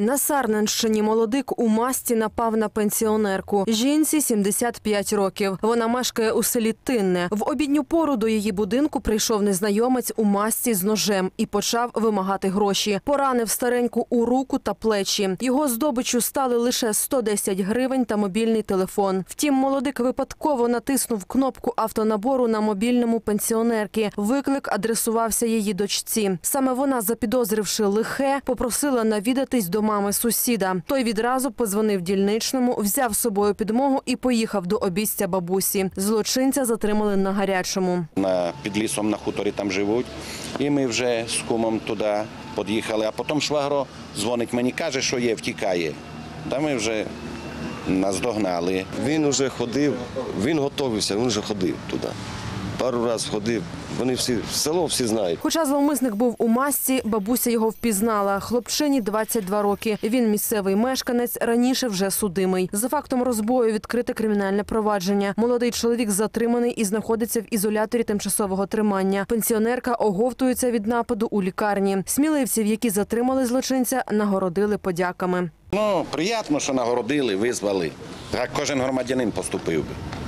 На Сарненщині молодик у масті напав на пенсіонерку. Жінці 75 років. Вона мешкає у селі Тинне. В обідню пору до її будинку прийшов незнайомець у масті з ножем і почав вимагати гроші. Поранив стареньку у руку та плечі. Його здобичу стали лише 110 гривень та мобільний телефон. Втім, молодик випадково натиснув кнопку автонабору на мобільному пенсіонерки. Виклик адресувався її дочці. Саме вона, запідозривши лихе, попросила навідатись до мами сусіда. Той відразу позвонив дільничному, взяв з собою підмогу і поїхав до обійстя бабусі. Злочинця затримали на гарячому. на, під лісом на хуторі там живуть. І ми вже з кумом туди під'їхали. А потім швагро дзвонить мені, каже, що є, втікає. Та ми вже наздогнали. Він вже ходив, він готувався, він вже ходив туди. Пару разів ходив. Вони всі, село всі знають. Хоча зловмисник був у масці, бабуся його впізнала. Хлопчині 22 роки. Він місцевий мешканець, раніше вже судимий. За фактом розбою відкрите кримінальне провадження. Молодий чоловік затриманий і знаходиться в ізоляторі тимчасового тримання. Пенсіонерка оговтується від нападу у лікарні. Сміливців, які затримали злочинця, нагородили подяками. Ну, приємно, що нагородили, визвали. Так кожен громадянин поступив би.